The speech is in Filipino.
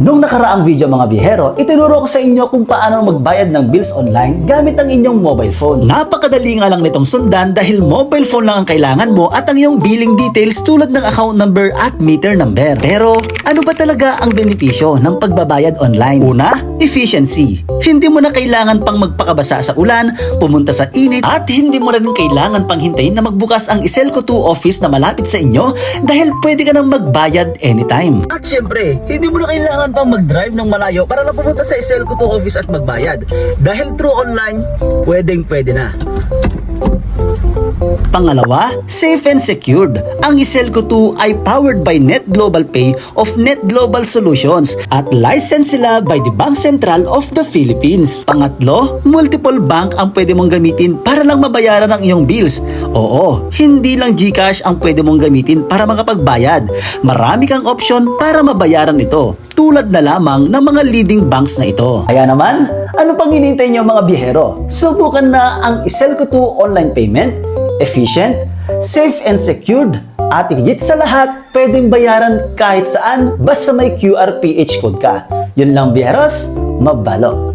Nung nakaraang video mga bihero, itinuro ko sa inyo kung paano magbayad ng bills online gamit ang inyong mobile phone. Napakadali nga lang nitong sundan dahil mobile phone lang ang kailangan mo at ang iyong billing details tulad ng account number at meter number. Pero ano ba talaga ang benepisyo ng pagbabayad online? Una, efficiency. Hindi mo na kailangan pang magpakabasa sa ulan, pumunta sa init at hindi mo rin kailangan pang hintayin na magbukas ang Iselco 2 office na malapit sa inyo dahil pwede ka nang magbayad anytime. At syempre, hindi mo na kailangan pang mag-drive ng malayo para lang pumunta sa Iselco 2 office at magbayad. Dahil through online, pwedeng pwede na. Pangalawa, safe and secured. Ang Iselco 2 ay powered by Net Global Pay of Net Global Solutions at licensed sila by the Bank Central of the Philippines. Pangatlo, multiple bank ang pwede mong gamitin para lang mabayaran ang iyong bills. Oo, hindi lang GCash ang pwede mong gamitin para makapagbayad. Marami kang option para mabayaran ito tulad na lamang ng mga leading banks na ito. Kaya naman, ano pang hinihintay niyo mga biyahero? Subukan na ang Iselco 2 online payment, efficient, safe and secured, at higit sa lahat, pwedeng bayaran kahit saan basta may QRPH code ka. Yun lang biyeros, mabalo.